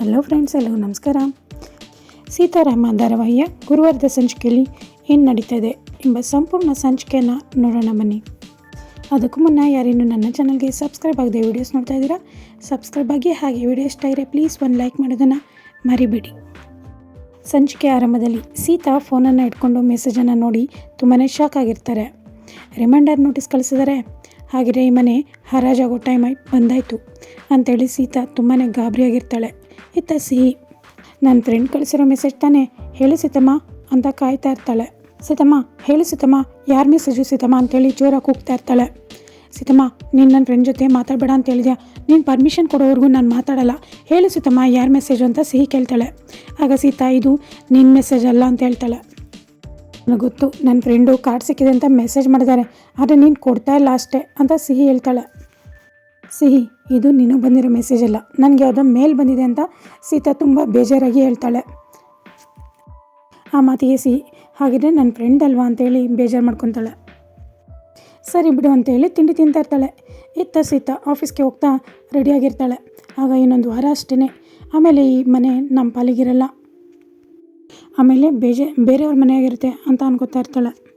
Hello friends ಎಲ್ಲರಿಗೂ ನಮಸ್ಕಾರ. ಸೀತಾರಾಮ ಧಾರಾವಾಹಿಯ ಗುರುವಾರದ ಸಂಚಿಕೆಯಲ್ಲಿ ಏನು ನಡೀತಾ ಎಂಬ ಸಂಪೂರ್ಣ ಸಂಚಿಕೆಯನ್ನು ನೋಡೋಣ ಬನ್ನಿ. ಅದಕ್ಕೂ ಮುನ್ನ ಯಾರೇನು ನನ್ನ ಚಾನಲ್ಗೆ ಸಬ್ಸ್ಕ್ರೈಬ್ ಆಗದೆ ವೀಡಿಯೋಸ್ ನೋಡ್ತಾ ಇದ್ದೀರಾ? ಸಬ್ಸ್ಕ್ರೈಬ್ ಆಗಿ ಹಾಗೆ ವಿಡಿಯೋ ಇಷ್ಟ ಇದ್ರೆ ಪ್ಲೀಸ್ ಒಂದು ಲೈಕ್ ಮಾಡೋದನ್ನು ಮರಿಬೇಡಿ. ಸಂಚಿಕೆ ಆರಂಭದಲ್ಲಿ ಸೀತಾ ಫೋನನ್ನು ಇಟ್ಕೊಂಡು ಮೆಸೇಜನ್ನು ನೋಡಿ ತುಂಬಾ ಶಾಕ್ ಆಗಿರ್ತಾರೆ. ರಿಮೈಂಡರ್ ನೋಟಿಸ್ ಕಳಿಸಿದ್ದಾರೆ ಹಾಗೆ ಈ ಮನೆ ಹರಾಜಾಗೋ ಟೈಮ್ ಬಂದಾಯಿತು. ಅಂತೇಳಿ ಸೀತಾ ತುಂಬಾ ಗಾಬರಿಯಾಗಿರ್ತಾಳೆ. ಇತ್ತ ಸಿಹಿ. ನನ್ನ ಫ್ರೆಂಡ್ ಕಳಿಸಿರೋ ಮೆಸೇಜ್ ತಾನೇ, ಹೇಳು ಸೀತಮ್ಮ, ಅಂತ ಕಾಯ್ತಾ ಇರ್ತಾಳೆ. ಸೀತಮ್ಮ, ಹೇಳು ಸೀತಮ್ಮ ಯಾರ ಮೆಸೇಜು ಸೀತಮ್ಮ? ಅಂತೇಳಿ ಜೋರಾಗಿ ಕೂಗ್ತಾ ಇರ್ತಾಳೆ. ಸೀತಮ್ಮ, ನೀನು ನನ್ನ ಫ್ರೆಂಡ್ ಜೊತೆ ಮಾತಾಡಬೇಡ ಅಂತ ಹೇಳಿದ್ಯಾ? ನೀನು ಪರ್ಮಿಷನ್ ಕೊಡೋವರೆಗೂ ನಾನು ಮಾತಾಡಲ್ಲ. ಹೇಳು ಸೀತಮ್ಮ, ಯಾರ ಮೆಸೇಜು ಅಂತ ಸಿಹಿ ಕೇಳ್ತಾಳೆ. ಆಗ ಸೀತಾ, ಇದು ನಿನ್ನ ಮೆಸೇಜ್ ಅಲ್ಲ, ಅಂತ ಹೇಳ್ತಾಳೆ. ನನಗೆ ಗೊತ್ತು ನನ್ನ ಫ್ರೆಂಡು ಕಾರ್ಡ್ ಸಿಕ್ಕಿದೆ ಅಂತ ಮೆಸೇಜ್ ಮಾಡಿದ್ದಾರೆ ಆದರೆ ನೀನು ಕೊಡ್ತಾ ಇಲ್ಲ ಅಷ್ಟೇ, ಅಂತ ಸಿಹಿ ಹೇಳ್ತಾಳೆ. ಸಿಹಿ ಇದು ನಿನಗೆ ಬಂದಿರೋ ಮೆಸೇಜ್ ಅಲ್ಲ. ನನಗೆ ಯಾವುದೋ ಮೇಲ್ ಬಂದಿದೆ ಅಂತ ಸೀತಾ ತುಂಬ ಬೇಜಾರಾಗಿ ಹೇಳ್ತಾಳೆ. ಆ ಮಾತಿಗೆ ಸಿ, ಹಾಗಿದ್ರೆ ನನ್ನ ಫ್ರೆಂಡ್ ಅಲ್ವಾ? ಅಂತೇಳಿ ಬೇಜಾರು ಮಾಡ್ಕೊತಾಳೆ. ಸರಿ ಬಿಡು ಅಂತೇಳಿ ತಿಂಡಿ ತಿಂತಾ ಇರ್ತಾಳೆ. ಇತ್ತ ಸೀತಾ ಆಫೀಸ್ಗೆ ಹೋಗ್ತಾ ರೆಡಿಯಾಗಿರ್ತಾಳೆ ಆಗ ಇನ್ನೊಂದು ವಾರ ಅಷ್ಟೇ ಆಮೇಲೆ ಈ ಮನೆ ನಮ್ಮ ಪಾಲಿಗಿರಲ್ಲ. ಆಮೇಲೆ ಬೇಜೆ, ಬೇರೆಯವ್ರ ಮನೆಯಾಗಿರುತ್ತೆ ಅಂತ ಅನ್ಕೋತಾ ಇರ್ತಾಳೆ.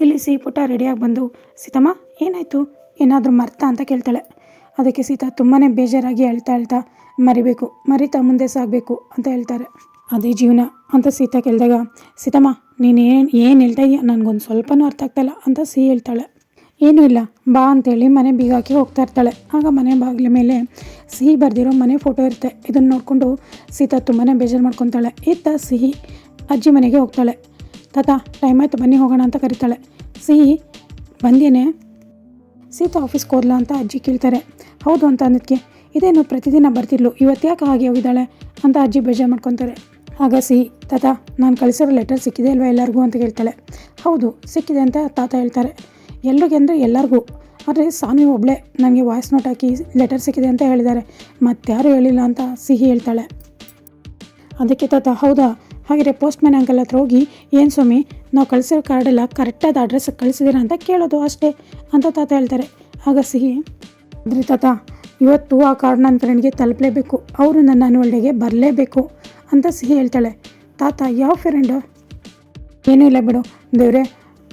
ಇಲ್ಲಿ ಸಿಹಿ ಪುಟ್ಟ ರೆಡಿಯಾಗಿ ಬಂದು, ಸೀತಮ್ಮ, ಏನಾಯಿತು? ಏನಾದರೂ ಮರ್ತಾ? ಅಂತ ಕೇಳ್ತಾಳೆ. ಅದಕ್ಕೆ ಸೀತಾ ತುಂಬಾ ಬೇಜಾರಾಗಿ ಅಳ್ತಾ ಅಳ್ತಾ ಮರಿಬೇಕು, ಮರಿತಾ ಮುಂದೆ ಸಾಗಬೇಕು, ಅಂತ ಹೇಳ್ತಾರೆ. ಅದೇ ಜೀವನ ಅಂತ ಸೀತಾ ಕೇಳಿದಾಗ, ಸೀತಮ್ಮ, ನೀನು ಏನು ಏನು ಹೇಳ್ತಾ ಇದೆಯಾ? ನನಗೊಂದು ಸ್ವಲ್ಪನೂ ಅರ್ಥ ಆಗ್ತಾಯಿಲ್ಲ ಅಂತ ಸಿ ಹೇಳ್ತಾಳೆ. ಏನೂ ಇಲ್ಲ, ಬಾ ಅಂತೇಳಿ ಮನೆ ಬೀಗ ಹಾಕಿ ಹೋಗ್ತಾ ಇರ್ತಾಳೆ. ಆಗ ಮನೆ ಬಾಗಿಲ ಮೇಲೆ ಸಿಹಿ ಬರೆದಿರೋ ಮನೆ ಫೋಟೋ ಇರುತ್ತೆ. ಇದನ್ನು ನೋಡಿಕೊಂಡು ಸೀತಾ ತುಂಬಾ ಬೇಜಾರು ಮಾಡ್ಕೊತಾಳೆ. ಇತ್ತ ಸಿಹಿ ಅಜ್ಜಿ ಮನೆಗೆ ಹೋಗ್ತಾಳೆ. ತಾತ, ಟೈಮ್ ಆಯಿತು, ಬನ್ನಿ ಹೋಗೋಣ ಅಂತ ಕರೀತಾಳೆ. ಸಿಹಿ, ಬಂದೇನೆ. ಸೀತಾ ಆಫೀಸ್ಗೆ ಹೋದ್ಲಾ ಅಂತ ಅಜ್ಜಿ ಕೇಳ್ತಾರೆ. ಹೌದು ಅಂತ ಅಂದಿದ್ದಕ್ಕೆ ಇದೇನು ಪ್ರತಿದಿನ ಬರ್ತಿದ್ಲು, ಇವತ್ತು ಯಾಕೆ ಹಾಗೆ ಹೋಗಿದ್ದಾಳೆ ಅಂತ ಅಜ್ಜಿ ಬೇಜಾರು ಮಾಡ್ಕೊತಾರೆ. ಆಗ ಸಿ, ತಾತ, ನಾನು ಕಳಿಸಿರೋ ಲೆಟರ್ ಸಿಕ್ಕಿದೆ ಅಲ್ವಾ ಎಲ್ಲರಿಗೂ ಅಂತ ಕೇಳ್ತಾಳೆ ಹೌದು, ಸಿಕ್ಕಿದೆ ಅಂತ ತಾತ ಹೇಳ್ತಾರೆ. ಎಲ್ರಿಗೆ ಅಂದರೆ ಎಲ್ಲರಿಗೂ. ಆದರೆ ಸ್ವಾಮಿ ಒಬ್ಳೆ, ನನಗೆ ವಾಯ್ಸ್ ನೋಟ್ ಹಾಕಿ ಲೆಟರ್ ಸಿಕ್ಕಿದೆ ಅಂತ ಹೇಳಿದ್ದಾರೆ. ಮತ್ತಾರು ಹೇಳಿಲ್ಲ ಅಂತ ಸಿಹಿ ಹೇಳ್ತಾಳೆ. ಅದಕ್ಕೆ ತಾತ, ಹೌದಾ? ಹಾಗಿದ್ರೆ ಪೋಸ್ಟ್ ಮ್ಯಾನ್ ಅಂಕಲ್ ಹತ್ರ ಹೋಗಿ, ಏನು ಸ್ವಾಮಿ, ನಾವು ಕಳಿಸಿರೋ ಕಾರ್ಡೆಲ್ಲ ಕರೆಕ್ಟಾದ ಅಡ್ರೆಸ್ ಕಳಿಸಿದ್ದೀರಾ ಅಂತ ಕೇಳೋದು ಅಷ್ಟೇ ಅಂತ ತಾತ ಹೇಳ್ತಾರೆ. ಆಗ ಸಿಹಿ ಅದ್ರಿ ತಾತ ಇವತ್ತು ಆ ಕಾರ್ಡ್ ನನ್ನ ಫ್ರೆಂಡ್ಗೆ ತಲುಪಲೇಬೇಕು. ಅವರು ನನ್ನ ಆನ್ಯುವಲ್ ಬರಲೇಬೇಕು ಅಂತ ಸಿಹಿ ಹೇಳ್ತಾಳೆ. ತಾತ, ಯಾವ ಫ್ರೆಂಡು ಏನೂ ಇಲ್ಲ ಬಿಡು. ದೇವ್ರೆ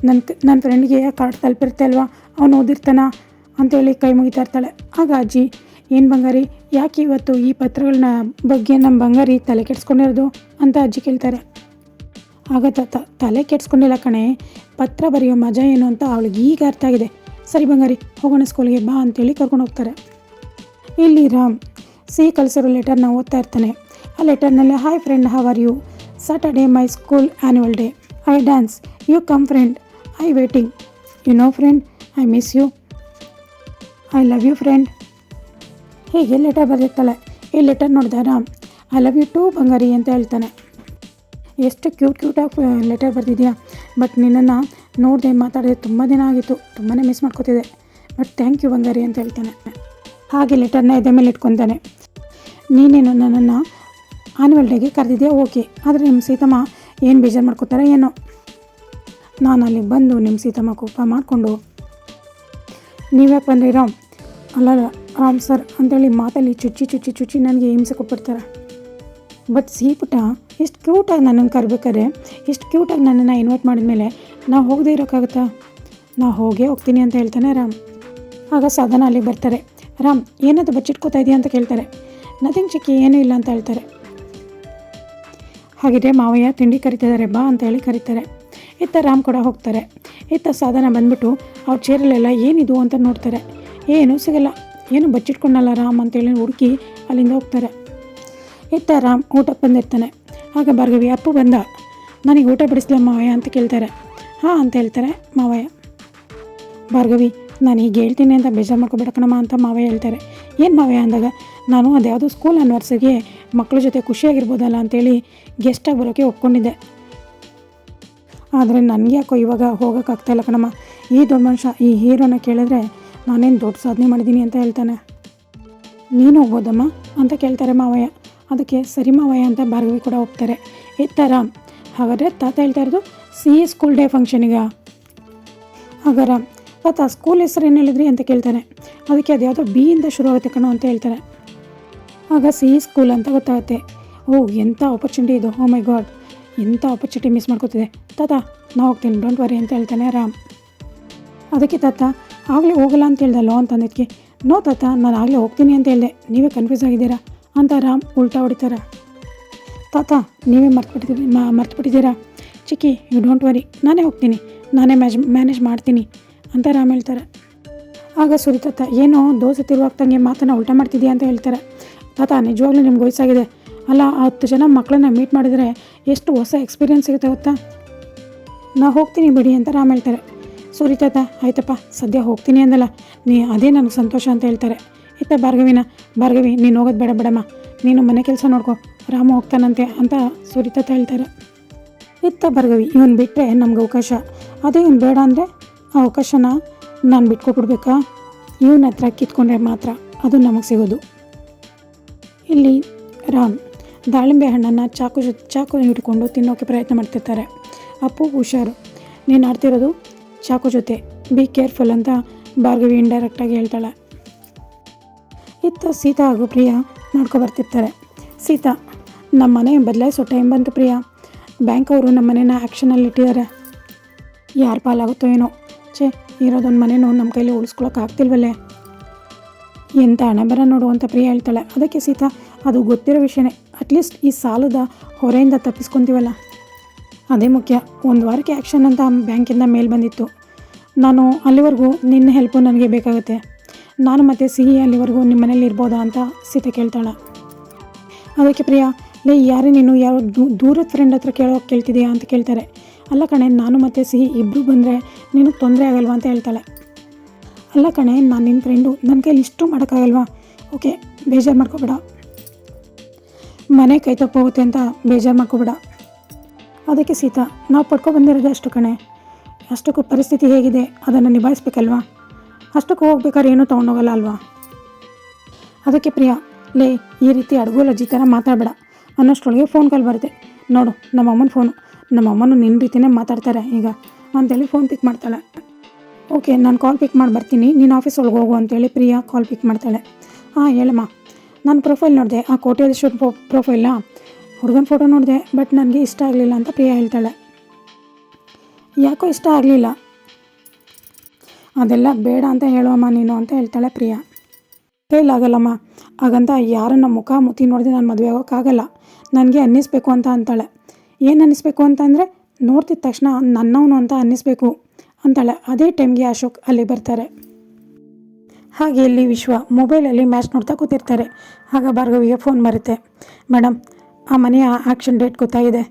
ನನ್ನ ನನ್ನ ಫ್ರೆಂಡ್ಗೆ ಕಾರ್ಡ್ ತಲುಪಿರುತ್ತೆ ಅಲ್ವಾ? ಅವನು ಓದಿರ್ತಾನ? ಅಂತೇಳಿ ಕೈ ಮುಗಿತಾ ಇರ್ತಾಳೆ. ಆಗ ಅಜ್ಜಿ, ಏನು ಬಂಗಾರಿ? ಯಾಕೆ ಇವತ್ತು ಈ ಪತ್ರಗಳನ್ನ ಬಗ್ಗೆ ನಮ್ಮ ಬಂಗಾರಿ ತಲೆ ಕೆಡ್ಸ್ಕೊಂಡಿರೋದು? ಅಂತ ಅಜ್ಜಿ ಕೇಳ್ತಾರೆ. ಆಗ ತಾತ, ತಲೆ ಕೆಡ್ಸ್ಕೊಂಡಿಲ್ಲ ಕಣೆ. ಪತ್ರ ಬರೆಯೋ ಮಜಾ ಏನು ಅಂತ ಅವಳಿಗೆ ಈಗ ಅರ್ಥ ಆಗಿದೆ. ಸರಿ ಬಂಗಾರಿ, ಹೋಗೋಣ ಸ್ಕೂಲ್ಗೆ ಬಾ ಅಂತೇಳಿ ಕರ್ಕೊಂಡು ಹೋಗ್ತಾರೆ. ಇಲ್ಲಿ ರಾಮ್, ಸಿ ಕಲಿಸಿರೋ ಲೆಟರ್ನ ಓದ್ತಾ ಇರ್ತಾನೆ. ಆ ಲೆಟರ್ನಲ್ಲಿ hi friend how are you Saturday my school annual day I dance you come friend I waiting you know friend I miss you I love you friend ಹೀಗೆ ಲೆಟರ್ ಬರೆದಿರ್ತಾಳೆ ಈ ಲೆಟರ್ ನೋಡಿದ Ram I love you too ಬಂಗಾರಿ, ಅಂತ ಹೇಳ್ತಾನೆ. ಎಷ್ಟು cute ಕ್ಯೂಟಾಗಿ letter ಬರೆದಿದ್ಯಾ? But ನಿನ್ನನ್ನು ನೋಡಿದೆ ಮಾತಾಡಿದೆ ತುಂಬ ದಿನ ಆಗಿತ್ತು ತುಂಬಾ ಮಿಸ್ ಮಾಡ್ಕೋತಿದ್ದೆ. ಬಟ್ ಥ್ಯಾಂಕ್ ಯು ಬಂಗಾರಿ ಅಂತ ಹೇಳ್ತಾನೆ. ಹಾಗೆ ಲೆಟರ್ನ ಎದೆ ಮೇಲೆ ಇಟ್ಕೊತಾನೆ. ನೀನೇನು ನನ್ನನ್ನು ಆನ್ಯುವಲ್ ಡೇಗೆ ಕರೆದಿದ್ಯಾ? ಓಕೆ ಆದರೆ ನಿಮ್ಮ ಸೀತಮ್ಮ ಏನು ಬೇಜಾರು ಮಾಡ್ಕೋತಾರೆ ಏನೋ. ನಾನು ಅಲ್ಲಿಗೆ ಬಂದು ನಿಮ್ಮ ಸೀತಮ್ಮ ಕೋಪ ಮಾಡಿಕೊಂಡು, ನೀವ್ಯಾಕೆ ಬಂದ್ರಿ ರಾಮ್? ಅಲ್ಲ, ರಾಮ್ ಸರ್ ಅಂತೇಳಿ ಮಾತಲ್ಲಿ ಚುಚ್ಚಿ ಚುಚ್ಚಿ ಚುಚ್ಚಿ ನನಗೆ ಹಿಂಸೆ ಕೊಟ್ಬಿಡ್ತಾರೆ. ಬಟ್ ಸೀಪುಟ, ಎಷ್ಟು ಕ್ಯೂಟಾಗಿ ನನ್ನನ್ನು ಕರ್ಬೇಕಾದ್ರೆ, ಎಷ್ಟು ಕ್ಯೂಟಾಗಿ ನನ್ನನ್ನು ಇನ್ವೈಟ್ ಮಾಡಿದ್ಮೇಲೆ ನಾವು ಹೋಗದೇ ಇರೋಕ್ಕಾಗುತ್ತಾ? ನಾ ಹೋಗೇ ಹೋಗ್ತೀನಿ ಅಂತ ಹೇಳ್ತಾನೆ ರಾಮ್. ಆಗ ಸಾಧನ ಅಲ್ಲಿಗೆ ಬರ್ತಾರೆ. ರಾಮ್ ಏನದು ಬಚ್ಚಿಟ್ಕೋತಾ ಇದೆಯಾ ಅಂತ ಕೇಳ್ತಾರೆ. ನಥಿಂಗ್ ಚಿಕ್ಕಿ, ಏನೂ ಇಲ್ಲ ಅಂತ ಹೇಳ್ತಾರೆ. ಹಾಗಿದ್ರೆ ಮಾವಯ್ಯ ತಿಂಡಿ ಕರಿತಿದ್ದಾರೆ, ಬಾ ಅಂತ ಹೇಳಿ ಕರೀತಾರೆ. ಇತ್ತ ರಾಮ್ ಕೂಡ ಹೋಗ್ತಾರೆ. ಇತ್ತ ಸಾಧನ ಬಂದ್ಬಿಟ್ಟು ಅವ್ರ ಚೇರಲ್ಲೆಲ್ಲ ಏನಿದು ಅಂತ ನೋಡ್ತಾರೆ. ಏನೂ ಸಿಗಲ್ಲ. ಏನು ಬಚ್ಚಿಟ್ಕೊಂಡಲ್ಲ ರಾಮ್ ಅಂತೇಳಿ ಹುಡುಕಿ ಅಲ್ಲಿಂದ ಹೋಗ್ತಾರೆ. ಇತ್ತ ರಾಮ್ ಊಟಕ್ಕೆ ಬಂದಿರ್ತಾನೆ. ಆಗ ಭಾರ್ಗವಿ, ಅಪ್ಪು ಬಂದ. ನನಗೆ ಊಟ ಬಿಡಿಸ್ಲಮ್ಮ ಅಂತ ಕೇಳ್ತಾರೆ. ಹಾಂ, ಅಂತ ಹೇಳ್ತಾರೆ ಮಾವಯ್ಯ. ಭಾರ್ಗವಿ, ನಾನು ಹೀಗೆ ಹೇಳ್ತೀನಿ ಅಂತ ಬೇಜಾರು ಮಾಡ್ಕೊಬೇಡ ಕಣಮ್ಮ ಅಂತ ಮಾವಯ್ಯ ಹೇಳ್ತಾರೆ. ಏನು ಮಾವಯ್ಯ ಅಂದಾಗ, ನಾನು ಅದ್ಯಾವುದೋ ಸ್ಕೂಲ್ ಅನ್ವರ್ಸಿಗೆ ಮಕ್ಕಳ ಜೊತೆ ಖುಷಿಯಾಗಿರ್ಬೋದಲ್ಲ ಅಂತೇಳಿ ಗೆಸ್ಟಾಗಿ ಬರೋಕ್ಕೆ ಒಪ್ಕೊಂಡಿದ್ದೆ. ಆದರೆ ನನಗೆ ಯಾಕೋ ಇವಾಗ ಹೋಗೋಕ್ಕಾಗ್ತಾಯಿಲ್ಲ ಕಣಮ್ಮ. ಈ ದೊಡ್ಡ ಮನುಷ್ಯ, ಈ ಹೀರೋನ ಕೇಳಿದ್ರೆ ನಾನೇನು ದೊಡ್ಡ ಸಾಧನೆ ಮಾಡಿದ್ದೀನಿ ಅಂತ ಹೇಳ್ತಾನೆ. ನೀನು ಹೋಗ್ಬೋದಮ್ಮ ಅಂತ ಕೇಳ್ತಾರೆ ಮಾವಯ್ಯ. ಅದಕ್ಕೆ ಸರಿ ಮಾವಯ್ಯ ಅಂತ ಭಾರ್ಗವಿ ಕೂಡ ಹೋಗ್ತಾರೆ ಈ ಥರ ಹಾಗಾದರೆ ತಾತ ಹೇಳ್ತಾ ಇರೋದು ಸಿ ಸ್ಕೂಲ್ ಡೇ ಫಂಕ್ಷನಿಗೆ ಆಗ ರಾಮ್ ತಾತ ಸ್ಕೂಲ್ ಹೆಸರು ಏನು ಹೇಳಿದ್ರಿ ಅಂತ ಕೇಳ್ತಾನೆ. ಅದಕ್ಕೆ ಅದು ಯಾವುದೋ ಬಿ ಇಂದ ಶುರು ಆಗುತ್ತೆ ಕಣೋ ಅಂತ ಹೇಳ್ತಾರೆ. ಆಗ ಸಿ ಸ್ಕೂಲ್ ಅಂತ ಗೊತ್ತಾಗುತ್ತೆ. ಓ ಎಂಥ ಆಪರ್ಚುನಿಟಿ ಇದು. ಓ ಮೈ ಗಾಡ್ ಎಂಥ ಆಪರ್ಚುನಿಟಿ ಮಿಸ್ ಮಾಡ್ಕೋತಿದೆ. ತಾತ, ನಾ ಹೋಗ್ತೀನಿ. ಡೋಂಟ್ ವರಿ ಅಂತ ಹೇಳ್ತಾನೆ ರಾಮ್. ಅದಕ್ಕೆ ತಾತ, ಆಗಲೇ ಹೋಗಲ್ಲ ಅಂತ ಹೇಳ್ದಲ್ಲೋ ಅಂತಂದಿದ್ದಕ್ಕೆ ನೋ ತಾತ, ನಾನು ಆಗಲೇ ಹೋಗ್ತೀನಿ ಅಂತ ಹೇಳಿದೆ. ನೀವೇ ಕನ್ಫ್ಯೂಸ್ ಆಗಿದ್ದೀರಾ? ಅಂತ ರಾಮ್ ಉಲ್ಟಾ ಹೊಡಿತಾರೆ. ತಾತ, ನೀವೇ ಮರ್ತ್ಬಿಟ್ಟಿದ್ದೀರಿ ಮರ್ತ್ಬಿಟ್ಟಿದ್ದೀರಾ? ಚಿಕ್ಕಿ ಯು ಡೋಂಟ್ ವರಿ ನಾನೇ ಹೋಗ್ತೀನಿ. ನಾನೇ ಮ್ಯಾಜ್, ಮ್ಯಾನೇಜ್ ಮಾಡ್ತೀನಿ. ಅಂತ ರಾಮ್ ಹೇಳ್ತಾರೆ. ಆಗ ಸುರಿತಾತ ಏನೋ ದೋಸೆ ತಿರುವಾಗ್ತಂಗೆ ಮಾತನ್ನು ಉಲ್ಟಾ ಮಾಡ್ತಿದ್ಯಾ ಅಂತ ಹೇಳ್ತಾರೆ. ತಾತ, ನಿಜವಾಗ್ಲೂ ನಿಮ್ಗೆ ವಯಸ್ಸಾಗಿದೆ. ಅಲ್ಲ ಹತ್ತು ಜನ ಮಕ್ಕಳನ್ನ ಮೀಟ್ ಮಾಡಿದರೆ ಎಷ್ಟು ಹೊಸ ಎಕ್ಸ್ಪೀರಿಯೆನ್ಸ್ ಸಿಗುತ್ತೆ ಗೊತ್ತಾ? ನಾ ಹೋಗ್ತೀನಿ ಬಿಡಿ ಅಂತ ರಾಮ್ ಹೇಳ್ತಾರೆ. ಸುರಿತಾತ ಆಯ್ತಪ್ಪ, ಸದ್ಯ ಹೋಗ್ತೀನಿ ಅಂದಲ್ಲ. ನೀ ಅದೇ ನನಗೆ ಸಂತೋಷ ಅಂತ ಹೇಳ್ತಾರೆ. ಇತ್ತ ಭಾರ್ಗವಿನ, ಭಾರ್ಗವಿ, ನೀನು ಹೋಗೋದು ಬೇಡ ಬೇಡಮ್ಮ. ನೀನು ಮನೆ ಕೆಲಸ ನೋಡ್ಕೊ. ರಾಮ ಹೋಗ್ತಾನಂತೆ ಅಂತ ಸುರಿತಾತ ಹೇಳ್ತಾರೆ. ಇತ್ತ ಭಾರ್ಗವಿ, ಇವನ್ ಬಿಟ್ಟರೆ ನಮ್ಗೆ ಅವಕಾಶ. ಅದೇ ಇವನು ಬೇಡ ಅಂದರೆ ಆ ಅವಕಾಶನ ನಾನು ಬಿಟ್ಕೊಬಿಡ್ಬೇಕಾ ಇವನ ಹತ್ರ ಕಿತ್ಕೊಂಡ್ರೆ ಮಾತ್ರ ಅದು ನಮಗೆ ಸಿಗೋದು. ಇಲ್ಲಿ ರಾಮ್, ದಾಳಿಂಬೆ ಹಣ್ಣನ್ನು ಚಾಕು ಚಾಕು ಹಿಡ್ಕೊಂಡು ತಿನ್ನೋಕ್ಕೆ ಪ್ರಯತ್ನ ಮಾಡ್ತಿರ್ತಾರೆ. ಅಪ್ಪು, ಹುಷಾರು. ನೀನು ಆಡ್ತಿರೋದು ಚಾಕು ಜೊತೆ. ಬಿ ಕೇರ್ಫುಲ್ ಅಂತ ಭಾರ್ಗವಿ ಇಂಡೈರೆಕ್ಟಾಗಿ ಹೇಳ್ತಾಳೆ. ಇತ್ತ ಸೀತಾ ಹಾಗೂ ಪ್ರಿಯಾ ನೋಡ್ಕೊ ಬರ್ತಿರ್ತಾರೆ. ಸೀತಾ ನಮ್ಮ ಮನೆ ಬದಲಾಯಿಸೋ ಟೈಮ್ ಬಂತು ಪ್ರಿಯಾ. ಬ್ಯಾಂಕ್ ಅವರು ನಮ್ಮ ಮನೇನ ಆ್ಯಕ್ಷನಲ್ಲಿ ಇಟ್ಟಿದ್ದಾರೆ. ಯಾರು ಪಾಲಾಗುತ್ತೋ ಏನೋ. ಛೇ, ಇರೋದೊಂದು ಮನೆನೂ ನಮ್ಮ ಕೈಲಿ ಉಳಿಸ್ಕೊಳಕ್ಕೆ ಆಗ್ತಿಲ್ವಲ್ಲೇ. ಎಂಥ ಹಣೆ ಬರ ನೋಡು ಅಂತ ಪ್ರಿಯ ಹೇಳ್ತಾಳೆ. ಅದಕ್ಕೆ ಸೀತಾ, ಅದು ಗೊತ್ತಿರೋ ವಿಷಯನೇ. ಅಟ್ಲೀಸ್ಟ್ ಈ ಸಾಲದ ಹೊರೆಯಿಂದ ತಪ್ಪಿಸ್ಕೊತೀವಲ್ಲ. ಅದೇ ಮುಖ್ಯ. ಒಂದು ವಾರಕ್ಕೆ ಆ್ಯಕ್ಷನ್ ಅಂತ ಬ್ಯಾಂಕಿಂದ ಮೇಲ್ ಬಂದಿತ್ತು. ನಾನು ಅಲ್ಲಿವರೆಗೂ ನಿನ್ನ ಹೆಲ್ಪು ನನಗೆ ಬೇಕಾಗುತ್ತೆ. ನಾನು ಮತ್ತು ಸಿಹಿ ಅಲ್ಲಿವರೆಗೂ ನಿಮ್ಮ ಮನೇಲಿ ಇರ್ಬೋದಾ ಅಂತ ಸೀತೆ ಕೇಳ್ತಾಳೆ. ಅದಕ್ಕೆ ಪ್ರಿಯಾ ಲೇ, ಯಾರೇ ನೀನು ಯಾವ ದೂರದ ಫ್ರೆಂಡ್ ಹತ್ರ ಕೇಳೋಕೆ ಕೇಳ್ತಿದೆಯಾ ಅಂತ ಕೇಳ್ತಾರೆ. ಅಲ್ಲ ಕಣೆ, ನಾನು ಮತ್ತು ಸಿಹಿ ಇಬ್ಬರು ಬಂದರೆ ನಿನಗೆ ತೊಂದರೆ ಆಗಲ್ವಾ ಅಂತ ಹೇಳ್ತಾಳೆ. ಅಲ್ಲ ಕಣೆ, ನಾನು ನಿನ್ನ ಫ್ರೆಂಡು ನನ್ನ ಕೈಲಿ ಇಷ್ಟು ಮಾಡೋಕ್ಕಾಗಲ್ವಾ? ಓಕೆ, ಬೇಜಾರು ಮಾಡ್ಕೋಬೇಡ. ಮನೆ ಕೈ ತಪ್ಪೋಗುತ್ತೆ ಅಂತ ಬೇಜಾರು ಮಾಡ್ಕೋಬೇಡ. ಅದಕ್ಕೆ ಸೀತಾ, ನಾವು ಪಡ್ಕೊ ಬಂದಿರೋದು ಅಷ್ಟು ಕಣೆ. ಅಷ್ಟಕ್ಕೂ ಪರಿಸ್ಥಿತಿ ಹೇಗಿದೆ, ಅದನ್ನು ನಿಭಾಯಿಸ್ಬೇಕಲ್ವಾ? ಅಷ್ಟಕ್ಕೂ ಹೋಗ್ಬೇಕಾದ್ರೆ ಏನೂ ತೊಗೊಂಡೋಗಲ್ಲ ಅಲ್ವಾ? ಅದಕ್ಕೆ ಪ್ರಿಯಾ, ಲೇ, ಈ ರೀತಿ ಅಡುಗೋಲಜ್ಜಿ ಥರ ಮಾತಾಡಬೇಡ. ಅನ್ನೋಷ್ಟರೊಳಗೆ ಫೋನ್ ಕಾಲ್ ಬರುತ್ತೆ. ನೋಡು, ನಮ್ಮ ಅಮ್ಮನ ಫೋನು ನಮ್ಮ ಅಮ್ಮನೂ ನಿನ್ನ ರೀತಿಯೇ ಮಾತಾಡ್ತಾರೆ ಈಗ. ಅಂತೇಳಿ ಫೋನ್ ಪಿಕ್ ಮಾಡ್ತಾಳೆ. ಓಕೆ ನಾನು ಕಾಲ್ ಪಿಕ್ ಮಾಡಿ ಬರ್ತೀನಿ. ನೀನು ಆಫೀಸ್ ಒಳಗೆ ಹೋಗು ಅಂತೇಳಿ ಪ್ರಿಯಾ ಕಾಲ್ ಪಿಕ್ ಮಾಡ್ತಾಳೆ. ಹಾಂ, ಹೇಳಮ್ಮ. ನಾನು ಪ್ರೊಫೈಲ್ ನೋಡಿದೆ. ಆ ಕೋಟ್ಯಾಧೀಶ್ವರ ಪ್ರೊ ಪ್ರೊಫೈಲಾ ಹುಡುಗನ ಫೋಟೋ ನೋಡಿದೆ ಬಟ್ ನನಗೆ ಇಷ್ಟ ಆಗಲಿಲ್ಲ ಅಂತ ಪ್ರಿಯಾ ಹೇಳ್ತಾಳೆ. ಯಾಕೋ ಇಷ್ಟ ಆಗಲಿಲ್ಲ? ಅದೆಲ್ಲ ಬೇಡ ಅಂತ ಹೇಳುವಮ್ಮ ನೀನು ಅಂತ ಹೇಳ್ತಾಳೆ ಪ್ರಿಯಾ. ಕೈಲಾಗಲ್ಲಮ್ಮ ಹಾಗಂತ ಯಾರನ್ನ ಮುಖ ಮುತಿ ನೋಡಿದೆ ನಾನು ಮದುವೆ ಆಗೋಕ್ಕಾಗಲ್ಲ. ನನಗೆ ಅನ್ನಿಸ್ಬೇಕು ಅಂತ ಅಂತಾಳೆ. ಏನು ಅನ್ನಿಸ್ಬೇಕು ಅಂತಂದರೆ ನೋಡ್ತಿದ್ದ ತಕ್ಷಣ ನನ್ನವನು ಅಂತ ಅನ್ನಿಸ್ಬೇಕು ಅಂತಾಳೆ. ಅದೇ ಟೈಮ್ಗೆ ಅಶೋಕ್ ಅಲ್ಲಿ ಬರ್ತಾರೆ. ಹಾಗೆ ಇಲ್ಲಿ ವಿಶ್ವ ಮೊಬೈಲಲ್ಲಿ ಮ್ಯಾಚ್ ನೋಡ್ತಾ ಕೂತಿರ್ತಾರೆ. ಆಗ ಭಾರ್ಗವಿಗೆ ಫೋನ್ ಬರುತ್ತೆ. ಮೇಡಮ್ ಆ ಮನೆಯ ಆ್ಯಕ್ಷನ್ ಡೇಟ್ ಗೊತ್ತಾಗಿದೆ.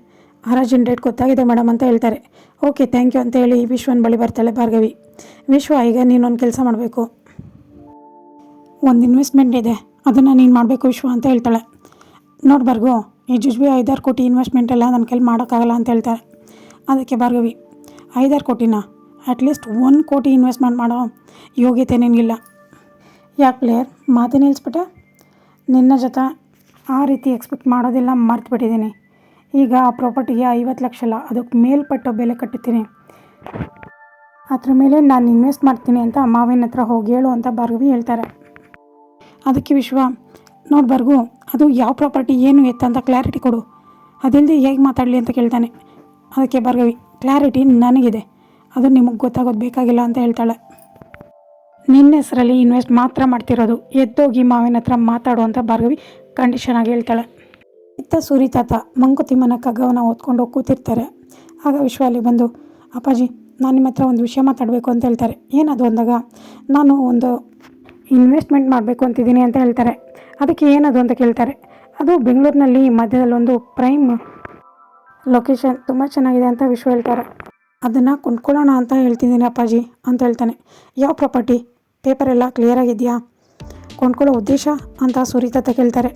ಹರಾಜಿನ ಡೇಟ್ ಗೊತ್ತಾಗಿದೆ ಮೇಡಮ್ ಅಂತ ಹೇಳ್ತಾರೆ. ಓಕೆ ಥ್ಯಾಂಕ್ ಯು ಅಂತ ಹೇಳಿ ವಿಶ್ವನ ಬಳಿ ಬರ್ತಾಳೆ ಭಾರ್ಗವಿ. ವಿಶ್ವ, ಈಗ ನೀನೊಂದು ಕೆಲಸ ಮಾಡಬೇಕು. ಒಂದು ಇನ್ವೆಸ್ಟ್ಮೆಂಟ್ ಇದೆ. ಅದನ್ನು ನೀನು ಮಾಡಬೇಕು ವಿಶ್ವ ಅಂತ ಹೇಳ್ತಾಳೆ. ನೋಡಿ ಭಾರ್ಗವ್ ಈ ಜುಜ್ಬಿ ಐದಾರು ಕೋಟಿ ಇನ್ವೆಸ್ಟ್ಮೆಂಟ್ ಎಲ್ಲ ನನ್ನ ಕೈಲಿ ಮಾಡೋಕ್ಕಾಗಲ್ಲ ಅಂತ ಹೇಳ್ತಾರೆ. ಅದಕ್ಕೆ ಭಾರ್ಗವಿ, ಐದಾರು ಕೋಟಿನ? ಅಟ್ಲೀಸ್ಟ್ ಒಂದು ಕೋಟಿ ಇನ್ವೆಸ್ಟ್ಮೆಂಟ್ ಮಾಡೋ ಯೋಗ್ಯತೆ ನಿನಗಿಲ್ಲ. ಯಾಕೆ ಪ್ಲೇಯರ್ ಮಾತೇ ನಿಲ್ಲಿಸ್ಬಿಟ್ಟೆ ನಿನ್ನ ಜೊತೆ ಆ ರೀತಿ ಎಕ್ಸ್ಪೆಕ್ಟ್ ಮಾಡೋದಿಲ್ಲ ಮರ್ತುಬಿಟ್ಟಿದ್ದೀನಿ. ಈಗ ಆ ಪ್ರಾಪರ್ಟಿಗೆ ಐವತ್ತು ಲಕ್ಷ ಅಲ್ಲ, ಅದಕ್ಕೆ ಮೇಲ್ಪಟ್ಟು ಬೆಲೆ ಕಟ್ಟುತ್ತೀನಿ ಅದ್ರ ಮೇಲೆ ನಾನು ಇನ್ವೆಸ್ಟ್ ಮಾಡ್ತೀನಿ ಅಂತ ಮಾವಿನ ಹತ್ರ ಹೋಗಿ ಹೇಳು ಅಂತ ಭಾರ್ಗವಿ ಹೇಳ್ತಾರೆ. ಅದಕ್ಕೆ ವಿಶ್ವ ನೋಡಿ ಬರ್ಗು ಅದು ಯಾವ ಪ್ರಾಪರ್ಟಿ ಏನು ಎತ್ತಂತ ಕ್ಲಾರಿಟಿ ಕೊಡು. ಅದಿಲ್ಲದೆ ಹೇಗೆ ಮಾತಾಡಲಿ ಅಂತ ಕೇಳ್ತಾನೆ. ಅದಕ್ಕೆ ಭಾರ್ಗವಿ ಕ್ಲಾರಿಟಿ ನನಗಿದೆ. ಅದು ನಿಮಗೆ ಗೊತ್ತಾಗೋದು ಬೇಕಾಗಿಲ್ಲ ಅಂತ ಹೇಳ್ತಾಳೆ. ನಿನ್ನ ಹೆಸರಲ್ಲಿ ಇನ್ವೆಸ್ಟ್ ಮಾತ್ರ ಮಾಡ್ತಿರೋದು, ಎದ್ದೋಗಿ ಮಾವಿನ ಹತ್ರ ಮಾತಾಡು ಅಂತ ಭಾರ್ಗವಿ ಕಂಡೀಷನ್ ಆಗಿ ಹೇಳ್ತಾಳೆ. ಇತ್ತ ಸೂರಿ ತಾತ ಮಂಕುತಿಮ್ಮನ ಕಗ್ಗವನ್ನು ಓದ್ಕೊಂಡು ಕೂತಿರ್ತಾರೆ. ಆಗ ವಿಶ್ವ ಅಲ್ಲಿ ಬಂದು, ಅಪ್ಪಾಜಿ, ನಾನು ನಿಮ್ಮ ಹತ್ರ ಒಂದು ವಿಷಯ ಮಾತಾಡಬೇಕು ಅಂತ ಹೇಳ್ತಾರೆ. ಏನದು ಅಂದಾಗ, ನಾನು ಒಂದು ಇನ್ವೆಸ್ಟ್ಮೆಂಟ್ ಮಾಡಬೇಕು ಅಂತಿದ್ದೀನಿ ಅಂತ ಹೇಳ್ತಾರೆ. ಅದಕ್ಕೆ ಏನದು ಅಂತ ಕೇಳ್ತಾರೆ. ಅದು ಬೆಂಗಳೂರಿನಲ್ಲಿ ಮಧ್ಯದಲ್ಲಿ ಒಂದು ಪ್ರೈಮ್ ಲೊಕೇಶನ್ ತುಂಬ ಚೆನ್ನಾಗಿದೆ ಅಂತ ವಿಶ್ವ ಹೇಳ್ತಾರೆ. ಅದನ್ನು ಕೊಂಡ್ಕೊಳ್ಳೋಣ ಅಂತ ಹೇಳ್ತಿದ್ದೀನಿ ಅಪ್ಪಾಜಿ ಅಂತ ಹೇಳ್ತಾನೆ. ಯಾವ ಪ್ರಾಪರ್ಟಿ? ಪೇಪರ್ ಎಲ್ಲ ಕ್ಲಿಯರ್ ಆಗಿದೆಯಾ? ಕೊಂಡ್ಕೊಳ್ಳೋ ಉದ್ದೇಶ ಅಂತ ಸುರಿ ತಾತ ಕೇಳ್ತಾರೆ.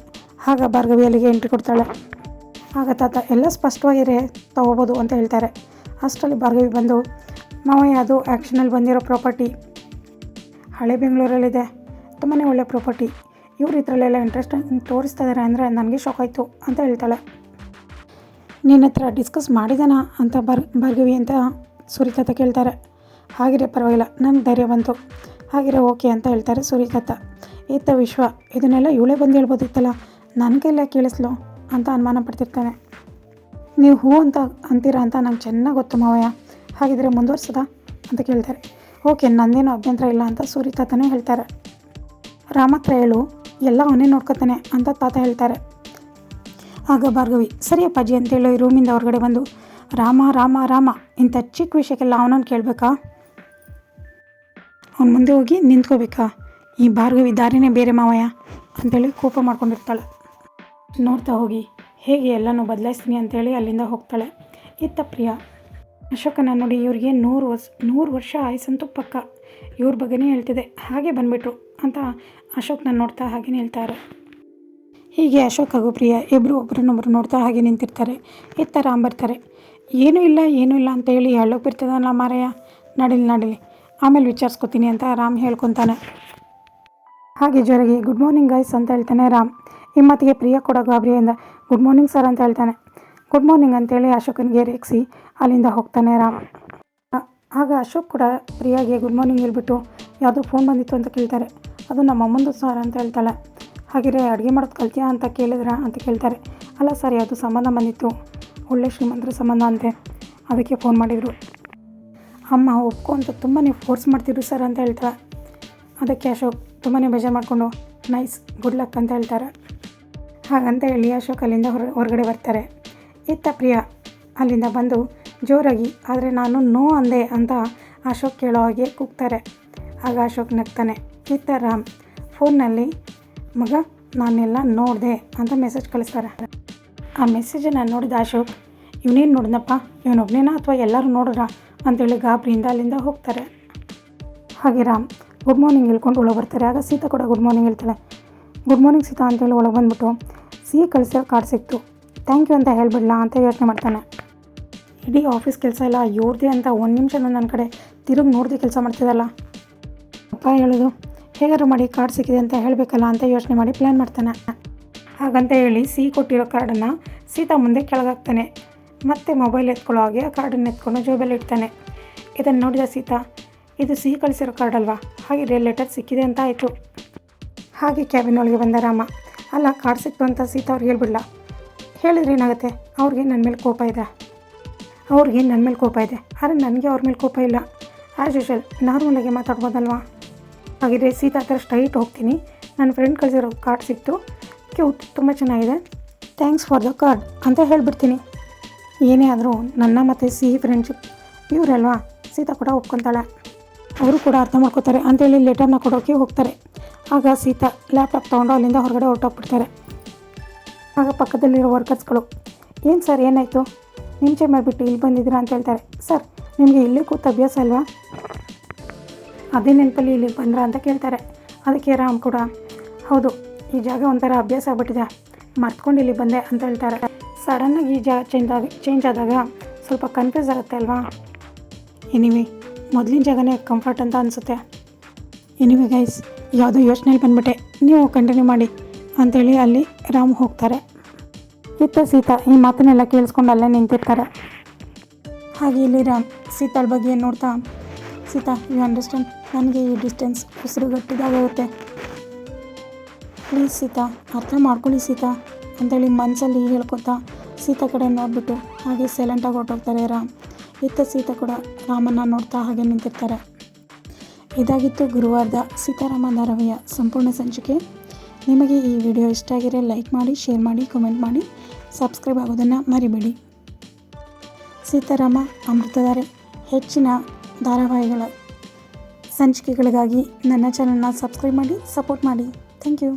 ಆಗ ಭಾರ್ಗವಿ ಅಲ್ಲಿಗೆ ಎಂಟ್ರಿ ಕೊಡ್ತಾಳೆ. ಆಗ ತಾತ, ಎಲ್ಲ ಸ್ಪಷ್ಟವಾಗಿರೇ ತಗೋಬೋದು ಅಂತ ಹೇಳ್ತಾರೆ. ಅಷ್ಟರಲ್ಲಿ ಭಾರ್ಗವಿ ಬಂದು, ಮಾವಯ್ಯ, ಅದು ಆ್ಯಕ್ಷನಲ್ಲಿ ಬಂದಿರೋ ಪ್ರಾಪರ್ಟಿ. ಹಳೆ ಬೆಂಗಳೂರಲ್ಲಿದೆ. ತುಂಬಾ ಒಳ್ಳೆ ಪ್ರಾಪರ್ಟಿ. ಇವ್ರು ಇದರಲ್ಲೆಲ್ಲ ಇಂಟ್ರೆಸ್ಟ್ ತೋರಿಸ್ತಾ ಇದ್ದಾರೆ ಅಂದರೆ ನನಗೆ ಶಾಕ್ ಆಯಿತು ಅಂತ ಹೇಳ್ತಾಳೆ. ನಿನ್ನ ಹತ್ರ ಡಿಸ್ಕಸ್ ಮಾಡಿದಾನ? ಅಂತ ಬರ್ ಭಾರ್ಗವಿ ಅಂತ ಸುರಿತಾತ ಕೇಳ್ತಾರೆ. ಹಾಗಿರೇ ಪರವಾಗಿಲ್ಲ ನನಗೆ ಧೈರ್ಯ ಬಂತು. ಹಾಗಿರೇ ಓಕೆ ಅಂತ ಹೇಳ್ತಾರೆ ಸುರಿತಾತ. ಇತ್ತ ವಿಶ್ವ, ಇದನ್ನೆಲ್ಲ ಇವಳೇ ಬಂದು ಹೇಳ್ಬೋದಿತ್ತಲ್ಲ ನನ್ನ ಕೈಲೇ ಕೇಳಿಸ್ಲು ಅಂತ ಅನುಮಾನ ಪಡ್ತಿರ್ತಾನೆ. ನೀವು ಹೂ ಅಂತ ಅಂತೀರಾ ಅಂತ ನಂಗೆ ಚೆನ್ನಾಗಿ ಗೊತ್ತು ಮಾವಯ್ಯ, ಹಾಗಿದ್ರೆ ಮುಂದುವರ್ಸದ? ಅಂತ ಕೇಳ್ತಾರೆ. ಓಕೆ, ನಂದೇನು ಅಭ್ಯಂತರ ಇಲ್ಲ ಅಂತ ಸುರಿತಾತನೇ ಹೇಳ್ತಾರೆ. ರಾಮ ಹತ್ರ ಹೇಳು ಎಲ್ಲ ಅವನೇ ನೋಡ್ಕೊತಾನೆ ಅಂತ ತಾತ ಹೇಳ್ತಾರೆ. ಆಗ ಭಾರ್ಗವಿ, ಸರಿ ಅಪ್ಪಾಜಿ ಅಂತೇಳಿ ರೂಮಿಂದ ಹೊರಗಡೆ ಬಂದು, ರಾಮ ರಾಮ ರಾಮ, ಇಂಥ ಚಿಕ್ಕ ವಿಷಯಕ್ಕೆಲ್ಲ ಅವನನ್ನು ಕೇಳಬೇಕಾ? ಅವ್ನು ಮುಂದೆ ಹೋಗಿ ನಿಂತ್ಕೋಬೇಕಾ? ಈ ಭಾರ್ಗವಿ ದಾರಿನೇ ಬೇರೆ ಮಾವಯ್ಯ ಅಂತೇಳಿ ಕೋಪ ಮಾಡ್ಕೊಂಡಿರ್ತಾಳೆ. ನೋಡ್ತಾ ಹೋಗಿ, ಹೇಗೆ ಎಲ್ಲನೂ ಬದಲಾಯಿಸ್ತೀನಿ ಅಂತೇಳಿ ಅಲ್ಲಿಂದ ಹೋಗ್ತಾಳೆ. ಇತ್ತ ಪ್ರಿಯ, ಅಶೋಕನ ನೋಡಿ ಇವ್ರಿಗೆ ನೂರು ವರ್ಷ ನೂರು ವರ್ಷ ಆಯಸ್ಸಂತೂ ಪಕ್ಕ. ಇವ್ರ ಬಗ್ಗೆನೇ ಹೇಳ್ತಿದೆ, ಹಾಗೆ ಬಂದ್ಬಿಟ್ರು. ಅಂತ ಅಶೋಕ್ನ ನೋಡ್ತಾ ಹಾಗೆ ನಿಲ್ತಾರೆ. ಹೀಗೆ ಅಶೋಕ್ ಹಾಗೂ ಪ್ರಿಯ ಇಬ್ಬರು ಒಬ್ರನ್ನೊಬ್ರು ನೋಡ್ತಾ ಹಾಗೆ ನಿಂತಿರ್ತಾರೆ. ಇತ್ತ ರಾಮ್ ಬರ್ತಾರೆ ಏನೂ ಇಲ್ಲ ಏನೂ ಇಲ್ಲ ಅಂತ ಹೇಳಿ ಹೇಳೋಕೆ ಬಿರ್ತದಲ್ಲ ಮಾರಯ್ಯ? ನಡಿಲಿ ನಡಿಲಿ. ಆಮೇಲೆ ವಿಚಾರಿಸ್ಕೊತೀನಿ ಅಂತ ರಾಮ್ ಹೇಳ್ಕೊತಾನೆ. ಹಾಗೆ ಜೋರಾಗಿ ಗುಡ್ ಮಾರ್ನಿಂಗ್ ಗೈಸ್ ಅಂತ ಹೇಳ್ತಾನೆ ರಾಮ್. ಈ ಪ್ರಿಯ ಕೂಡ ಗಾಬರಿಯಿಂದ ಗುಡ್ ಮಾರ್ನಿಂಗ್ ಸರ್ ಅಂತ ಹೇಳ್ತಾನೆ. ಗುಡ್ ಮಾರ್ನಿಂಗ್ ಅಂತೇಳಿ ಅಶೋಕನಿಗೆ ರೇಗಿಸಿ ಅಲ್ಲಿಂದ ಹೋಗ್ತಾನೆ ರಾಮ್. ಆಗ ಅಶೋಕ್ ಕೂಡ ಪ್ರಿಯಾಗೆ ಗುಡ್ ಮಾರ್ನಿಂಗ್ ಹೇಳ್ಬಿಟ್ಟು, ಯಾವುದೋ ಫೋನ್ ಬಂದಿತ್ತು ಅಂತ ಕೇಳ್ತಾರೆ. ಅದು ನಮ್ಮ ಅಮ್ಮಂದು ಸಾರ್ ಅಂತ ಹೇಳ್ತಾಳೆ. ಹಾಗಿದ್ರೆ ಅಡುಗೆ ಮಾಡೋದು ಕಲ್ತಿಯಾ ಅಂತ ಕೇಳಿದ್ರ? ಅಂತ ಕೇಳ್ತಾರೆ. ಅಲ್ಲ ಸರ್ ಯಾವುದು ಸಂಬಂಧ ಬಂದಿತ್ತು. ಒಳ್ಳೆ ಶ್ರೀಮಂತರ ಸಂಬಂಧ ಅಂತೆ. ಅದಕ್ಕೆ ಫೋನ್ ಮಾಡಿದರು. ಅಮ್ಮ, ಒಪ್ಕೊ ಅಂತ ತುಂಬಾ ಫೋರ್ಸ್ ಮಾಡ್ತಿದ್ರು ಸರ್ ಅಂತ ಹೇಳ್ತಾಳೆ. ಅದಕ್ಕೆ ಅಶೋಕ್ ತುಂಬಾ ಬೇಜಾರು ಮಾಡಿಕೊಂಡು ನೈಸ್ ಗುಡ್ ಲಕ್ ಅಂತ ಹೇಳ್ತಾರೆ. ಹಾಗಂತ ಹೇಳಿ ಅಶೋಕ್ ಅಲ್ಲಿಂದ ಹೊರ, ಹೊರಗಡೆ ಬರ್ತಾರೆ. ಇತ್ತ ಪ್ರಿಯ, ಅಲ್ಲಿಂದ ಬಂದು ಜೋರಾಗಿ, ಆದರೆ ನಾನು ನೋ ಅಂದೆ ಅಂತ ಅಶೋಕ್ ಕೇಳೋ ಹಾಗೆ ಕೂಗ್ತಾರೆ. ಆಗ ಅಶೋಕ್ ನಗ್ತಾನೆ. ಇತ್ತ ರಾಮ್ ಫೋನ್ನಲ್ಲಿ ಮಗ ನಾನೆಲ್ಲ ನೋಡಿದೆ ಅಂತ ಮೆಸೇಜ್ ಕಳಿಸ್ತಾರೆ. ಆ ಮೆಸೇಜನ್ನು ನೋಡಿದ ಅಶೋಕ್, ಇವನೇನು ನೋಡಿದಪ್ಪ ಇವನೊಬ್ಬನೇನ ಅಥವಾ ಎಲ್ಲರೂ ನೋಡ್ರ ಅಂತೇಳಿ ಗಾಬರಿಯಿಂದ ಅಲ್ಲಿಂದ ಹೋಗ್ತಾರೆ. ಹಾಗೆ ರಾಮ್, ಗುಡ್ ಮಾರ್ನಿಂಗ್ ಹೇಳ್ಕೊಂಡು ಒಳಗೆ ಬರ್ತಾರೆ. ಆಗ ಸೀತಾ ಕೂಡ, ಗುಡ್ ಮಾರ್ನಿಂಗ್ ಹೇಳ್ತಾಳೆ. ಗುಡ್ ಮಾರ್ನಿಂಗ್ ಸೀತಾ ಅಂತೇಳಿ ಒಳಗೆ ಬಂದ್ಬಿಟ್ಟು ಸಿಹಿ ಕಳಿಸೋ ಕಾರ್ಡ್ ಸಿಕ್ತು. ಥ್ಯಾಂಕ್ ಯು ಅಂತ ಹೇಳ್ಬಿಡ್ಲಾ ಅಂತ ಯೋಚನೆ ಮಾಡ್ತಾನೆ. ಇಡೀ ಆಫೀಸ್ ಕೆಲಸ ಇಲ್ಲ, ಇವ್ರದೇ ಅಂತ ಒಂದು ನಿಮಿಷ ನನ್ನ ಕಡೆ ತಿರುಗಿ ನೋಡ್ದೆ ಕೆಲಸ ಮಾಡ್ತಿದ್ದಲ್ಲ ಅಪ್ಪ ಹೇಳೋದು ಹೇಗಾರು ಮಾಡಿ ಕಾರ್ಡ್ ಸಿಕ್ಕಿದೆ ಅಂತ ಹೇಳಬೇಕಲ್ಲ ಅಂತ ಯೋಚನೆ ಮಾಡಿ ಪ್ಲ್ಯಾನ್ ಮಾಡ್ತಾನೆ. ಹಾಗಂತ ಹೇಳಿ ಸಿ ಕೊಟ್ಟಿರೋ ಕಾರ್ಡನ್ನು ಸೀತಾ ಮುಂದೆ ಕೆಳಗಾಗ್ತಾನೆ ಮತ್ತೆ ಮೊಬೈಲ್ ಎತ್ಕೊಳ್ಳೋ ಹಾಗೆ ಆ ಕಾರ್ಡನ್ನು ಎತ್ಕೊಂಡು ಜೋಬಲ್ಲಿ ಇಡ್ತಾನೆ. ಇದನ್ನು ನೋಡಿದ ಸೀತಾ, ಇದು ಸಿಹಿ ಕಳಿಸಿರೋ ಕಾರ್ಡ್ ಅಲ್ವಾ? ಹಾಗೆ ಲೆಟರ್ ಸಿಕ್ಕಿದೆ ಅಂತ ಆಯಿತು. ಹಾಗೆ ಕ್ಯಾಬಿನ್ ಒಳಗೆ ಬಂದ ರಾಮ. ಅಲ್ಲ ಕಾರ್ಡ್ ಸಿಕ್ತು ಅಂತ ಸೀತಾ ಅವ್ರಿಗೆ ಹೇಳ್ಬಿಡ್ಲ. ಹೇಳಿದ್ರೆ ಏನಾಗುತ್ತೆ? ಅವ್ರಿಗೆ ನನ್ನ ಮೇಲೆ ಕೋಪ ಇದೆ. ಅವ್ರಿಗೆ ನನ್ನ ಮೇಲೆ ಕೋಪ ಇದೆ. ಆದರೆ ನನಗೆ ಅವ್ರ ಮೇಲೆ ಕೋಪ ಇಲ್ಲ. ಆ್ಯಸ್ ಯೂಶಲ್ ನಾರ್ಮಲಾಗಿ ಮಾತಾಡ್ಬೋದಲ್ವಾ? ಹಾಗಿದ್ರೆ ಸೀತಾ ಥರ ಸ್ಟ್ರೈಟ್ ಹೋಗ್ತೀನಿ. ನನ್ನ ಫ್ರೆಂಡ್ ಕಳಿಸಿರೋ ಕಾರ್ಡ್ ಸಿಕ್ತು. ಕ್ಯೂಟ್ ತುಂಬ ಚೆನ್ನಾಗಿದೆ. ಥ್ಯಾಂಕ್ಸ್ ಫಾರ್ ದ ಕಾರ್ಡ್ ಅಂತ ಹೇಳಿಬಿಡ್ತೀನಿ. ಏನೇ ಆದರೂ ನನ್ನ ಮತ್ತು ಸಿಹಿ ಫ್ರೆಂಡ್ಶಿಪ್ ಇವರಲ್ವಾ? ಸೀತಾ ಕೂಡ ಒಪ್ಕೊತಾಳೆ. ಅವರು ಕೂಡ ಅರ್ಥ ಮಾಡ್ಕೋತಾರೆ. ಅಂತೇಳಿ ಲೆಟರ್ನ ಕೊಡೋಕ್ಕೆ ಹೋಗ್ತಾರೆ. ಆಗ ಸೀತಾ ಲ್ಯಾಪ್ಟಾಪ್ ತೊಗೊಂಡು ಅಲ್ಲಿಂದ ಹೊರಗಡೆ ಹೊರಟೋಗ್ಬಿಡ್ತಾರೆ. ಆಗ ಪಕ್ಕದಲ್ಲಿರೋ ವರ್ಕರ್ಸ್ಗಳು ಏನು ಸರ್ ಏನಾಯಿತು? ನಿಮ್ಮ ಮಾಡಿಬಿಟ್ಟು ಬಿಟ್ಟು ಇಲ್ಲಿ ಬಂದಿದ್ದೀರಾ? ಅಂತ ಹೇಳ್ತಾರೆ. ಸರ್ ನಿಮಗೆ ಇಲ್ಲಿ ಕೂತು ಅಭ್ಯಾಸ ಅಲ್ವಾ? ಅದೇ ನೆನಪಲ್ಲಿ ಇಲ್ಲಿಗೆ ಬಂದ್ರ ಅಂತ ಕೇಳ್ತಾರೆ. ಅದಕ್ಕೆ ರಾಮ್ ಕೂಡ, ಹೌದು, ಈ ಜಾಗ ಒಂಥರ ಅಭ್ಯಾಸ ಆಗ್ಬಿಟ್ಟಿದೆ. ಮರ್ತ್ಕೊಂಡು ಇಲ್ಲಿ ಬಂದೆ ಅಂತ ಹೇಳ್ತಾರೆ. ಸಡನ್ನಾಗಿ ಈ ಜಾಗ ಚೇಂಜ್ ಆಗಿ ಚೇಂಜ್ ಆದಾಗ ಸ್ವಲ್ಪ ಕನ್ಫ್ಯೂಸ್ ಆಗುತ್ತೆ ಅಲ್ವಾ? ಎನಿವೆ ಮೊದಲಿನ ಜಾಗನೇ ಕಂಫರ್ಟ್ ಅಂತ ಅನಿಸುತ್ತೆ. ಎನಿವೆ ಗೈಸ್ ಯಾವುದೋ ಯೋಚನೆಯಲ್ಲಿ ಬಂದ್ಬಿಟ್ಟೆ. ನೀವು ಕಂಟಿನ್ಯೂ ಮಾಡಿ ಅಂಥೇಳಿ ಅಲ್ಲಿ ರಾಮ್ ಹೋಗ್ತಾರೆ. ಇತ್ತ ಸೀತಾ ಈ ಮಾತನ್ನೆಲ್ಲ ಕೇಳಿಸ್ಕೊಂಡು ಅಲ್ಲೇ ನಿಂತಿರ್ತಾರೆ. ಹಾಗೆ ಇಲ್ಲಿ ರಾಮ್ ಸೀತಾಳ ಬಗ್ಗೆ ನೋಡ್ತಾ? ಸೀತಾ ಯು ಅಂಡರ್ಸ್ಟ್ಯಾಂಡ್ ನನಗೆ ಈ ಡಿಸ್ಟೆನ್ಸ್ ಉಸಿರು ಗಟ್ಟಿದಾಗುತ್ತೆ ಪ್ಲೀಸ್ ಸೀತಾ, ಅರ್ಥ ಮಾಡ್ಕೊಳ್ಳಿ ಸೀತಾ, ಅಂತೇಳಿ ಮನಸ್ಸಲ್ಲಿ ಹೇಳ್ಕೊತಾ ಸೀತಾ ಕಡೆ ನೋಡಿಬಿಟ್ಟು ಹಾಗೆ ಸೈಲೆಂಟಾಗಿ ಹೊರಟೋಗ್ತಾರೆ ರಾಮ್. ಇತ್ತ ಸೀತಾ ಕೂಡ ರಾಮನ್ನ ನೋಡ್ತಾ ಹಾಗೆ ನಿಂತಿರ್ತಾರೆ. ಇದಾಗಿತ್ತು ಗುರುವಾರದ ಸೀತಾರಾಮ ಧಾರಾವಾಹಿಯ ಸಂಪೂರ್ಣ ಸಂಚಿಕೆ. ನಿಮಗೆ ಈ ವಿಡಿಯೋ ಇಷ್ಟ ಆಗಿದ್ರೆ ಲೈಕ್ ಮಾಡಿ, ಶೇರ್ ಮಾಡಿ, ಕಮೆಂಟ್ ಮಾಡಿ, ಸಬ್ಸ್ಕ್ರೈಬ್ ಆಗೋದನ್ನು ಮರಿಬೇಡಿ. ಸೀತಾರಾಮ ಅಮೃತಧಾರೆ, ಹೆಚ್ಚಿನ ಧಾರಾವಾಹಿಗಳ ಸಂಚಿಕೆಗಳಿಗಾಗಿ ನನ್ನ ಚಾನಲ್ನ ಸಬ್ಸ್ಕ್ರೈಬ್ ಮಾಡಿ ಸಪೋರ್ಟ್ ಮಾಡಿ. Thank you